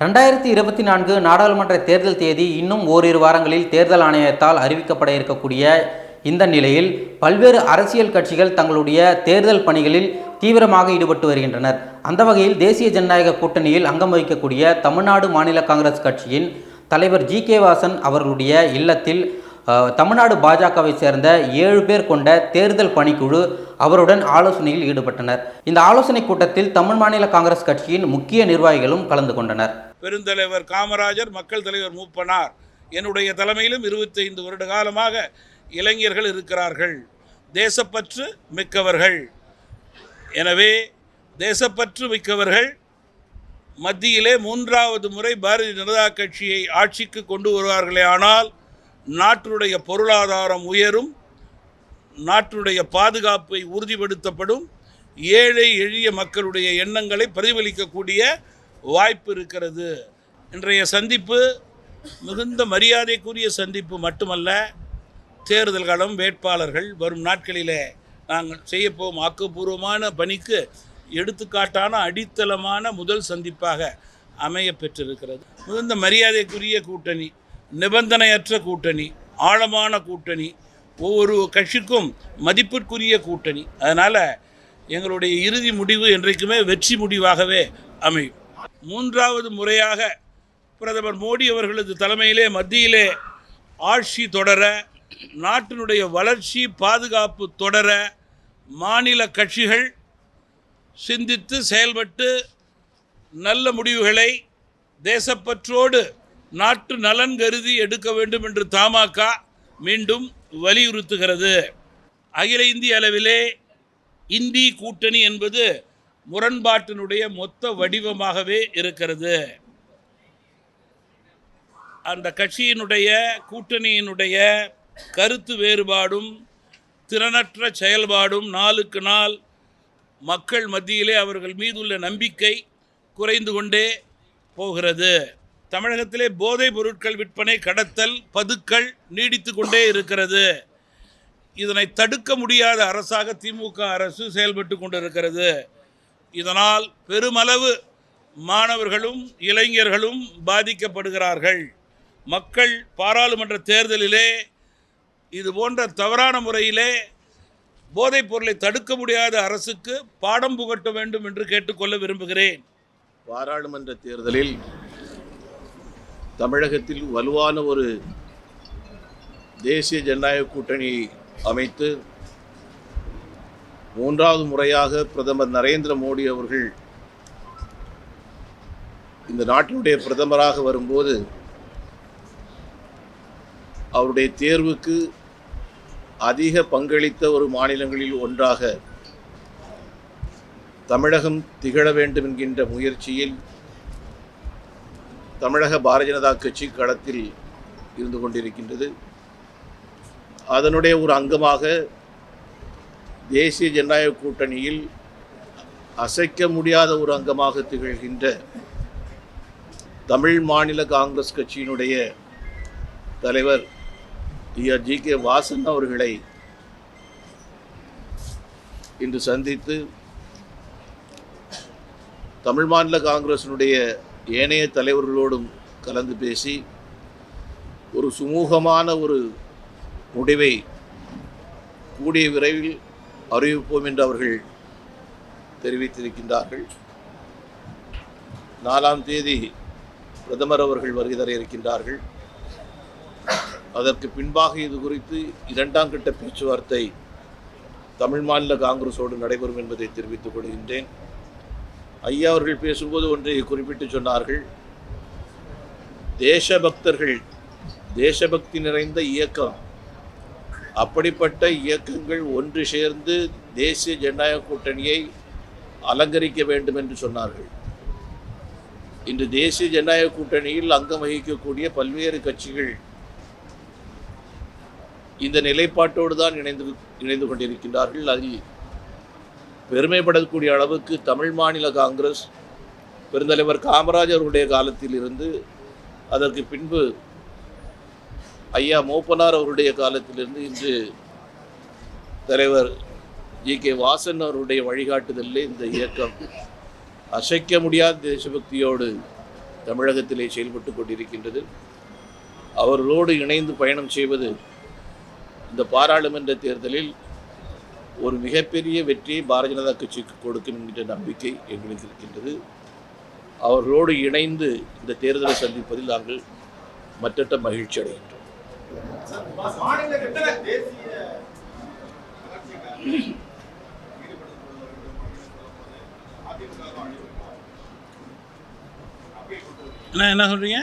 ரெண்டாயிரத்தி இருபத்தி நான்கு நாடாளுமன்ற தேர்தல் தேதி இன்னும் ஓரிரு வாரங்களில் தேர்தல் ஆணையத்தால் அறிவிக்கப்பட இருக்கக்கூடிய இந்த நிலையில் பல்வேறு அரசியல் கட்சிகள் தங்களுடைய தேர்தல் பணிகளில் தீவிரமாக ஈடுபட்டு வருகின்றனர். அந்த வகையில் தேசிய ஜனநாயக கூட்டணியில் அங்கம் வகிக்கக்கூடிய தமிழ்நாடு மாநில காங்கிரஸ் கட்சியின் தலைவர் ஜி கே வாசன் அவர்களுடைய இல்லத்தில் தமிழ்நாடு பாஜகவை சேர்ந்த ஏழு பேர் கொண்ட தேர்தல் பணிக்குழு அவருடன் ஆலோசனையில் ஈடுபட்டனர். இந்த ஆலோசனை கூட்டத்தில் தமிழ் மாநில காங்கிரஸ் கட்சியின் முக்கிய நிர்வாகிகளும் கலந்து கொண்டனர். பெருந்தலைவர் காமராஜர் மக்கள் தலைவர் மூப்பனார் என்னுடைய தலைமையிலும் 25 வருட காலமாக இளைஞர்கள் இருக்கிறார்கள். தேசப்பற்று மிக்கவர்கள். எனவே தேசப்பற்று மிக்கவர்கள் மத்தியிலே மூன்றாவது முறை பாரதிய ஜனதா கட்சியை ஆட்சிக்கு கொண்டு வருவார்களே ஆனால் நாட்டினுடைய பொருளாதாரம் உயரும் நாட்டினுடைய பாதுகாப்பை உறுதிப்படுத்தப்படும் ஏழை எளிய மக்களுடைய எண்ணங்களை பிரதிபலிக்கக்கூடிய வாய்ப்பு இருக்கிறது. இன்றைய சந்திப்பு மிகுந்த மரியாதைக்குரிய சந்திப்பு மட்டுமல்ல தேர்தல் களம் வேட்பாளர்கள் வரும் நாட்களிலே நாங்கள் செய்யப்போகும் ஆக்கப்பூர்வமான பணிக்கு எடுத்துக்காட்டான அடித்தளமான முதல் சந்திப்பாக அமைய பெற்றிருக்கிறது. மிகுந்த மரியாதைக்குரிய கூட்டணி நிபந்தனையற்ற கூட்டணி ஆழமான கூட்டணி ஒவ்வொரு கட்சிக்கும் மதிப்பிற்குரிய கூட்டணி. அதனால் எங்களுடைய இறுதி முடிவு என்றைக்குமே வெற்றி முடிவாகவே அமையும். மூன்றாவது முறையாக பிரதமர் மோடி அவர்களது தலைமையிலே மத்தியிலே ஆட்சி தொடர நாட்டினுடைய வளர்ச்சி பாதுகாப்பு தொடர மாநில கட்சிகள் சிந்தித்து செயல்பட்டு நல்ல முடிவுகளை தேசப்பற்றோடு நாட்டு நலன் கருதி எடுக்க வேண்டும் என்று தமாக மீண்டும் வலியுறுத்துகிறது. அகில இந்திய அளவிலே இந்தி கூட்டணி என்பது முரண்பாட்டினுடைய மொத்த வடிவமாகவே இருக்கிறது. அந்த கட்சியினுடைய கூட்டணியினுடைய கருத்து வேறுபாடும் திறனற்ற செயல்பாடும் நாளுக்கு நாள் மக்கள் மத்தியிலே அவர்கள் மீதுள்ள நம்பிக்கை குறைந்து கொண்டே போகிறது. தமிழகத்திலே போதைப் பொருட்கள் விற்பனை கடத்தல் பதுக்கல் நீடித்து கொண்டே இருக்கிறது. இதனை தடுக்க முடியாத அரசாக திமுக அரசு செயல்பட்டு கொண்டிருக்கிறது. இதனால் பெருமளவு மாணவர்களும் இளைஞர்களும் பாதிக்கப்படுகிறார்கள். மக்கள் பாராளுமன்ற தேர்தலிலே இது போன்ற தவறான முறையிலே போதைப் பொருளை தடுக்க முடியாத அரசுக்கு பாடம் புகட்ட வேண்டும் என்று கேட்டுக்கொள்ள விரும்புகிறேன். பாராளுமன்ற தேர்தலில் தமிழகத்தில் வலுவான ஒரு தேசிய ஜனநாயக கூட்டணியை அமைத்து மூன்றாவது முறையாக பிரதமர் நரேந்திர மோடி அவர்கள் இந்த நாட்டினுடைய பிரதமராக வரும்போது அவருடைய தேர்வுக்கு அதிக பங்களித்த ஒரு மாநிலங்களில் ஒன்றாக தமிழகம் திகழ வேண்டும் என்கின்ற முயற்சியில் தமிழக பாரதிய ஜனதா கட்சி களத்தில் இருந்து கொண்டிருக்கின்றது. அதனுடைய ஒரு அங்கமாக தேசிய ஜனநாயக கூட்டணியில் அசைக்க முடியாத ஒரு அங்கமாக திகழ்கின்ற தமிழ் மாநில காங்கிரஸ் கட்சியினுடைய தலைவர் ஐயா ஜி கே வாசன் அவர்களை இன்று சந்தித்து தமிழ் மாநில காங்கிரசினுடைய ஏனைய தலைவர்களோடும் கலந்து பேசி ஒரு சுமூகமான ஒரு முடிவை கூடிய விரைவில் அறிவிப்போம் என்று அவர்கள் தெரிவித்திருக்கின்றார்கள். நாலாம் தேதி பிரதமர் அவர்கள் வருகை தர இருக்கின்றார்கள். அதற்கு பின்பாக இது குறித்து இரண்டாம் கட்ட பேச்சுவார்த்தை தமிழ் மாநில காங்கிரஸோடு நடைபெறும் என்பதை தெரிவித்துக் கொள்கின்றேன். ஐயா அவர்கள் பேசும்போது ஒன்றை குறிப்பிட்டு சொன்னார்கள். தேசபக்தர்கள் தேசபக்தி நிறைந்த இயக்கம். அப்படிப்பட்ட இயக்கங்கள் ஒன்று சேர்ந்து தேசிய ஜனநாயக கூட்டணியை அலங்கரிக்க வேண்டும் என்று சொன்னார்கள். இன்று தேசிய ஜனநாயக கூட்டணியில் அங்கம் வகிக்கக்கூடிய பல்வேறு கட்சிகள் இந்த நிலைப்பாட்டோடு தான் இணைந்து இணைந்து கொண்டிருக்கின்றார்கள். அதில் பெருமைப்படக்கூடிய அளவுக்கு தமிழ் மாநில காங்கிரஸ் பெருந்தலைவர் காமராஜருடைய காலத்தில் இருந்து அதற்கு பின்பு ஐயா மூப்பனார் அவருடைய காலத்திலிருந்து இன்று தலைவர் ஜி கே வாசன் அவருடைய வழிகாட்டுதலில் இந்த இயக்கம் அசைக்க முடியாத தேசபக்தியோடு தமிழகத்திலே செயல்பட்டு கொண்டிருக்கின்றது. அவர்களோடு இணைந்து பயணம் செய்வது இந்த பாராளுமன்ற தேர்தலில் ஒரு மிகப்பெரிய வெற்றியை பாரதிய ஜனதா கட்சிக்கு கொடுக்கும் என்கிற நம்பிக்கை எங்களுக்கு இருக்கின்றது. அவர்களோடு இணைந்து இந்த தேர்தலை சந்திப்பதில் நாங்கள் மற்றட்ட மகிழ்ச்சி அடைகின்றோம். என்ன என்ன சொல்கிறீங்க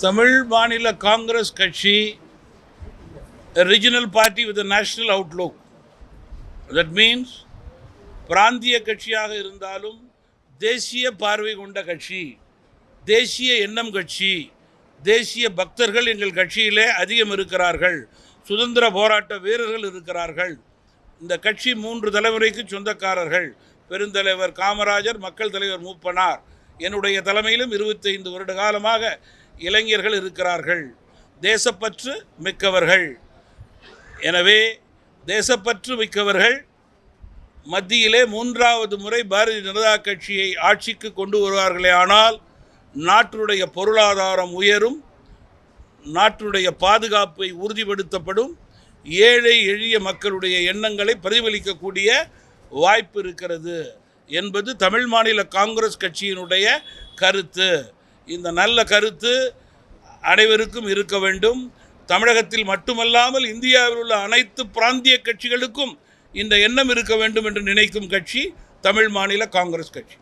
தமிழ் மாநில காங்கிரஸ் கட்சி regional party with national outlook that means பிராந்திய கட்சியாக இருந்தாலும் தேசிய பார்வை கொண்ட கட்சி தேசிய எண்ணம் கட்சி தேசிய பக்தர்கள் எங்கள் கட்சியிலே அதிகம் இருக்கிறார்கள் சுதந்திர போராட்ட வீரர்கள் இருக்கிறார்கள். இந்த கட்சி மூன்று தலைமுறைக்கு சொந்தக்காரர்கள். பெருந்தலைவர் காமராஜர் மக்கள் தலைவர் மூப்பனார். என்னுடைய தலைமையிலும் இருபத்தைந்து வருட காலமாக இளைஞர்கள் இருக்கிறார்கள். தேசப்பற்று மிக்கவர்கள். எனவே தேசப்பற்று மிக்கவர்கள் மத்தியிலே மூன்றாவது முறை பாரதிய ஜனதா கட்சியை ஆட்சிக்கு கொண்டு வருவார்களே ஆனால் நாட்டினுடைய பொருளாதாரம் உயரும் நாட்டினுடைய பாதுகாப்பை உறுதிப்படுத்தப்படும் ஏழை எளிய மக்களுடைய எண்ணங்களை பிரதிபலிக்கக்கூடிய வாய்ப்பு இருக்கிறது என்பது தமிழ் மாநில காங்கிரஸ் கட்சியினுடைய கருத்து. இந்த நல்ல கருத்து அனைவருக்கும் இருக்க வேண்டும். தமிழகத்தில் மட்டுமல்லாமல் இந்தியாவில் உள்ள அனைத்து பிராந்திய கட்சிகளுக்கும் இந்த எண்ணம் இருக்க வேண்டும் என்று நினைக்கும் கட்சி தமிழ் மாநில காங்கிரஸ் கட்சி.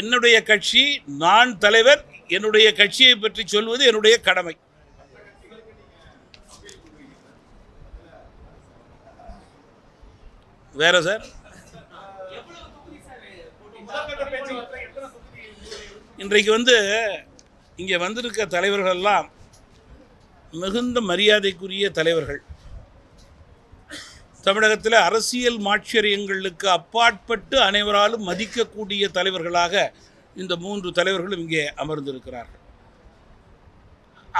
என்னுடைய கட்சி நான் தலைவர் என்னுடைய கட்சியை பற்றி சொல்வது என்னுடைய கடமை. வேற சார்? இன்றைக்கு வந்து இங்கே வந்திருக்க தலைவர்கள் எல்லாம் மிகுந்த மரியாதைக்குரிய தலைவர்கள். தமிழகத்தில் அரசியல் மாட்சரியங்களுக்கு அப்பாற்பட்டு அனைவராலும் மதிக்கக்கூடிய தலைவர்களாக இந்த மூன்று தலைவர்களும் இங்கே அமர்ந்திருக்கிறார்கள்.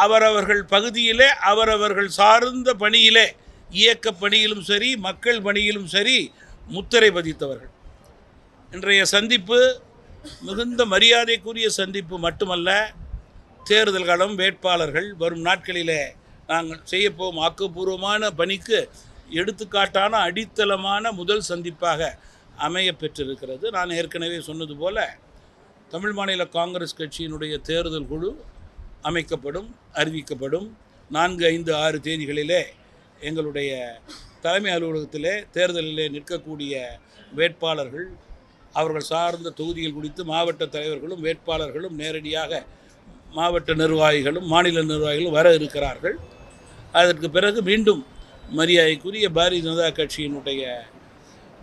அவரவர்கள் பகுதியிலே அவரவர்கள் சார்ந்த பணியிலே இயக்க பணியிலும் சரி மக்கள் பணியிலும் சரி முத்திரை பதித்தவர்கள். இன்றைய சந்திப்பு மிகுந்த மரியாதைக்குரிய சந்திப்பு மட்டுமல்ல தேர்தல் களம் வேட்பாளர்கள் வரும் நாட்களிலே நாங்கள் செய்யப்போகும் ஆக்கப்பூர்வமான பணிக்கு எடுத்துக்காட்டான அடித்தளமான முதல் சந்திப்பாக அமைய பெற்றிருக்கிறது. நான் ஏற்கனவே சொன்னது போல தமிழ் மாநில காங்கிரஸ் கட்சியினுடைய தேர்தல் குழு அமைக்கப்படும் அறிவிக்கப்படும். நான்கு ஐந்து ஆறு தேதிகளிலே எங்களுடைய தலைமை அலுவலகத்திலே தேர்தலிலே நிற்கக்கூடிய வேட்பாளர்கள் அவர்கள் சார்ந்த தொகுதிகள் குறித்து மாவட்ட தலைவர்களும் வேட்பாளர்களும் நேரடியாக மாவட்ட நிர்வாகிகளும் மாநில நிர்வாகிகளும் வர இருக்கிறார்கள். அதற்கு பிறகு மீண்டும் மரியாதைக்குரிய பாரதிய ஜனதா கட்சியினுடைய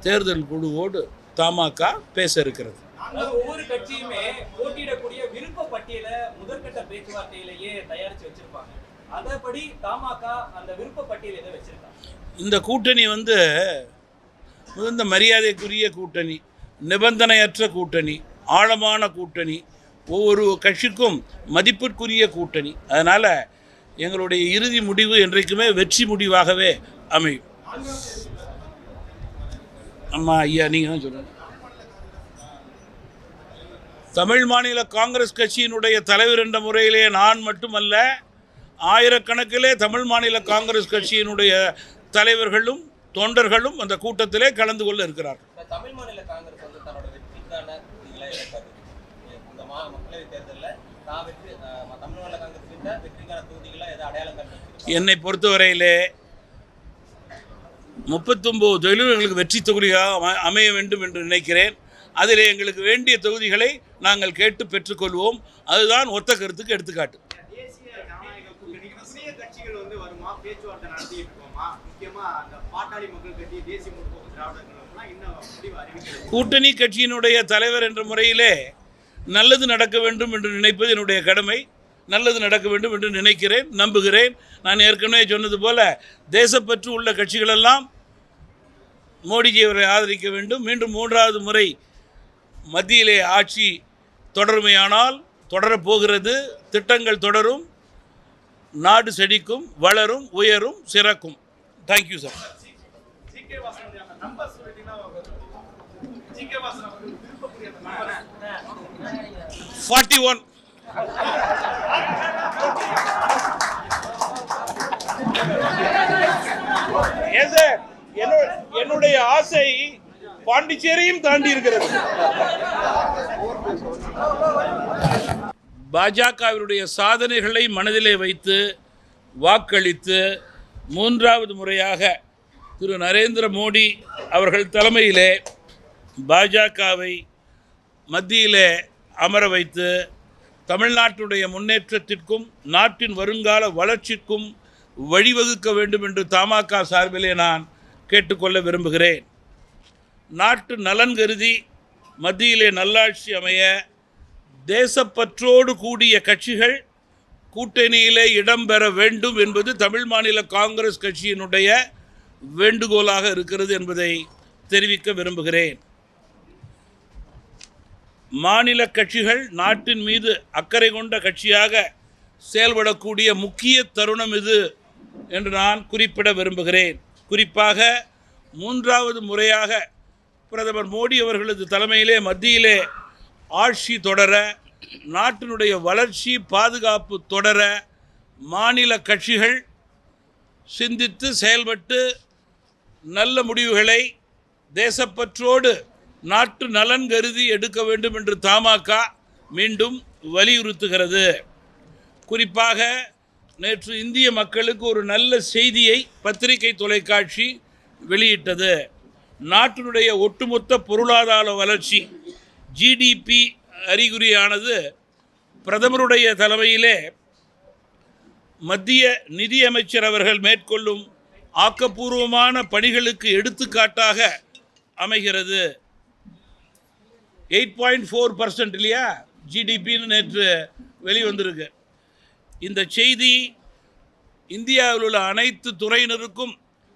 தேர்தல் குழுவோடு தமாக பேச இருக்கிறது. ஒவ்வொரு கட்சியுமே போட்டியிடக்கூடிய விருப்ப பட்டியலை முதற்கட்ட பேச்சுவார்த்தையிலேயே தயாரிச்சு வச்சிருப்பாங்க. அதன்படி தமாக அந்த விருப்ப பட்டியல் எதை வச்சிருக்காங்க இந்த கூட்டணி வந்து மிகுந்த மரியாதைக்குரிய கூட்டணி. நிபந்தனையற்ற கூட்டணி ஆழமான கூட்டணி ஒவ்வொரு கட்சிக்கும் மதிப்பிற்குரிய கூட்டணி. அதனால் எங்களுடைய இறுதி முடிவு என்றைக்குமே வெற்றி முடிவாகவே அமையும். ஆமாம் ஐயா நீங்கள் தான் சொல்லுங்கள் தமிழ் மாநில காங்கிரஸ் கட்சியினுடைய தலைவர் என்ற முறையிலே நான் மட்டுமல்ல ஆயிரக்கணக்கிலே தமிழ் மாநில காங்கிரஸ் கட்சியினுடைய தலைவர்களும் தொண்டர்களும் அந்த கூட்டத்திலே கலந்து கொள்ள இருக்கிறார்கள். வெற்றிக்கான தொகுதிகளை இழக்காது இந்த மா மக்களவை தேர்தலில் தான் வெற்றி அஹ், தமிழ் மாநில காங்கிரஸ் கிட்ட வெற்றிக்கான தொகுதிகளை எதை அடையாளம் கண்டு என்னை பொறுத்தவரையிலே முப்பத்தொம்போது தொழிலும் எங்களுக்கு வெற்றி தொகுதியாக அம- அமைய வேண்டும் என்று நினைக்கிறேன். அதில் எங்களுக்கு வேண்டிய தொகுதிகளை நாங்கள் கேட்டு பெற்றுக்கொள்வோம். அதுதான் ஒத்த கருத்துக்கு எடுத்துக்காட்டு. தேசிய ஜனநாயக கூட்டணிக்கு புதிய கட்சிகள் வந்து வருமா? பேச்சுவார்த்தை நடத்திட்டு இருக்கோமா? முக்கியமா அந்த பாட்டாளி மக்கள் கட்சி தேசிய முற்போக்கு திராவிட கழகம்லாம் இன்னும் முடிவு அறிவிக்கிறது கூட்டணி கட்சியினுடைய தலைவர் என்ற முறையிலே நல்லது நடக்க வேண்டும் என்று நினைப்பது என்னுடைய கடமை. நல்லது நடக்க வேண்டும் என்று நினைக்கிறேன் நம்புகிறேன். நான் ஏற்கனவே சொன்னது போல தேசப்பற்று உள்ள கட்சிகளெல்லாம் மோடிஜி அவரை ஆதரிக்க வேண்டும். மீண்டும் மூன்றாவது முறை மத்தியிலே ஆட்சி தொடருமையானால் தொடரப்போகிறது. திட்டங்கள் தொடரும். நாடு செழிக்கும் வளரும் உயரும் சிறக்கும். தேங்க்யூ சார் ஃபார்ட்டி ஒன் என்னுடைய ஆசை பாண்டிச்சேரியும் தாண்டி இருக்கிறது. பாஜகவினுடைய சாதனைகளை மனதிலே வைத்து வாக்களித்து மூன்றாவது முறையாக திரு நரேந்திர மோடி அவர்கள் தலைமையிலே பாஜகவை மத்தியிலே அமர வைத்து தமிழ்நாட்டுடைய முன்னேற்றத்திற்கும் நாட்டின் வருங்கால வளர்ச்சிக்கும் வழிவகுக்க வேண்டும் என்று தமாக சார்பிலே நான் கேட்டுக்கொள்ள விரும்புகிறேன். நாட்டு நலன் கருதி மத்தியிலே நல்லாட்சி அமைய தேசப்பற்றோடு கூடிய கட்சிகள் கூட்டணியிலே இடம்பெற வேண்டும் என்பது தமிழ் மாநில காங்கிரஸ் கட்சியினுடைய வேண்டுகோளாக இருக்கிறது என்பதை தெரிவிக்க விரும்புகிறேன். மாநில கட்சிகள் நாட்டின் மீது அக்கறை கொண்ட கட்சியாக செயல்படக்கூடிய முக்கிய தருணம் இது என்று நான் குறிப்பிட விரும்புகிறேன். குறிப்பாக மூன்றாவது முறையாக பிரதமர் மோடி அவர்களது தலைமையிலே மத்தியிலே ஆட்சி தொடர நாட்டினுடைய வளர்ச்சி பாதுகாப்பு தொடர மாநில கட்சிகள் சிந்தித்து செயல்பட்டு நல்ல முடிவுகளை தேசப்பற்றோடு நாட்டு நலன் கருதி எடுக்க வேண்டும் என்று தமாக மீண்டும் வலியுறுத்துகிறது. குறிப்பாக நேற்று இந்திய மக்களுக்கு ஒரு நல்ல செய்தியை பத்திரிகை தொலைக்காட்சி வெளியிட்டது. நாட்டினுடைய ஒட்டுமொத்த பொருளாதார வளர்ச்சி ஜிடிபி அறிகுறியானது பிரதமருடைய தலைமையிலே மத்திய நிதியமைச்சர் அவர்கள் மேற்கொள்ளும் ஆக்கப்பூர்வமான பணிகளுக்கு எடுத்துக்காட்டாக அமைகிறது. எயிட் பாயிண்ட் ஃபோர் பர்சன்ட் இல்லையா? ஜிடிபின்னு நேற்று வெளிவந்திருக்கு. இந்த செய்தி இந்தியாவில் உள்ள அனைத்து துறையினருக்கும்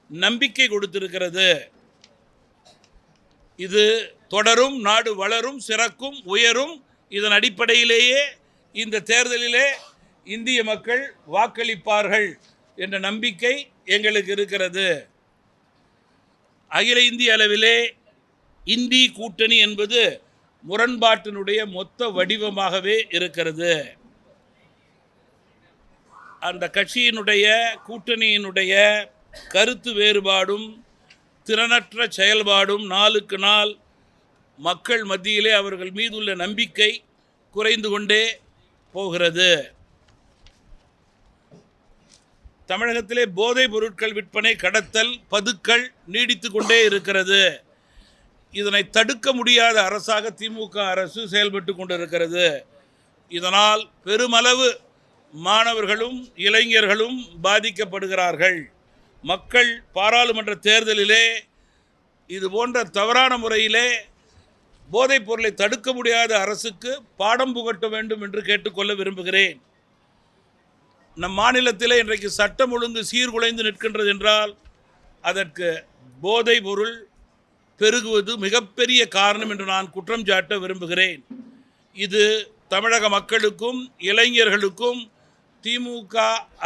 நம்பிக்கை கொடுத்திருக்கிறது. இது தொடரும் நாடு வளரும் சிறக்கும் உயரும். இதன் அடிப்படையிலேயே இந்த தேர்தலிலே இந்திய மக்கள் வாக்களிப்பார்கள் என்ற நம்பிக்கை எங்களுக்கு இருக்கிறது. அகில இந்திய அளவிலே இந்தி கூட்டணி என்பது முரண்பாட்டினுடைய மொத்த வடிவமாகவே இருக்கிறது. அந்த கட்சியினுடைய கூட்டணியினுடைய கருத்து வேறுபாடும் திறனற்ற செயல்பாடும் நாளுக்கு நாள் மக்கள் மத்தியிலே அவர்கள் மீதுள்ள நம்பிக்கை குறைந்து கொண்டே போகிறது. தமிழகத்திலே போதைப் பொருட்கள் விற்பனை கடத்தல் பதுக்கல் நீடித்து கொண்டே இருக்கிறது. இதனை தடுக்க முடியாத அரசாக திமுக அரசு செயல்பட்டு கொண்டிருக்கிறது. இதனால் பெருமளவு மாணவர்களும் இளைஞர்களும் பாதிக்கப்படுகிறார்கள். மக்கள் பாராளுமன்ற தேர்தலிலே இது போன்ற தவறான முறையிலே போதைப் பொருளை தடுக்க முடியாத அரசுக்கு பாடம் புகட்ட வேண்டும் என்று கேட்டுக்கொள்ள விரும்புகிறேன். நம் மாநிலத்திலே இன்றைக்கு சட்டம் ஒழுங்கு சீர்குலைந்து நிற்கின்றது என்றால் அதற்கு போதை பொருள் பெருகுவது மிகப்பெரிய காரணம் என்று நான் குற்றம் சாட்ட விரும்புகிறேன். இது தமிழக மக்களுக்கும் இளைஞர்களுக்கும் திமுக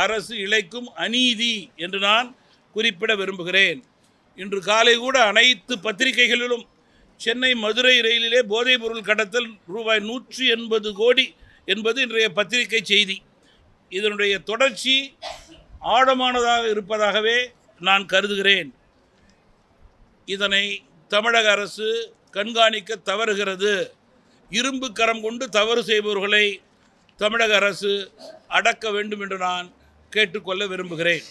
அரசு இழைக்கும் அநீதி என்று நான் குறிப்பிட விரும்புகிறேன். இன்று காலை கூட அனைத்து பத்திரிகைகளிலும் சென்னை மதுரை ரயிலிலே போதைப் பொருள் கடத்தல் ரூபாய் நூற்றி எண்பது கோடி என்பது இன்றைய பத்திரிகை செய்தி. இதனுடைய தொடர்ச்சி ஆழமானதாக இருப்பதாகவே நான் கருதுகிறேன். இதனை தமிழக அரசு கண்காணிக்க தவறுகிறது. இரும்பு கரம் கொண்டு தவறு செய்பவர்களை தமிழக அரசு அடக்க வேண்டும் என்று நான் கேட்டுக்கொள்ள விரும்புகிறேன்.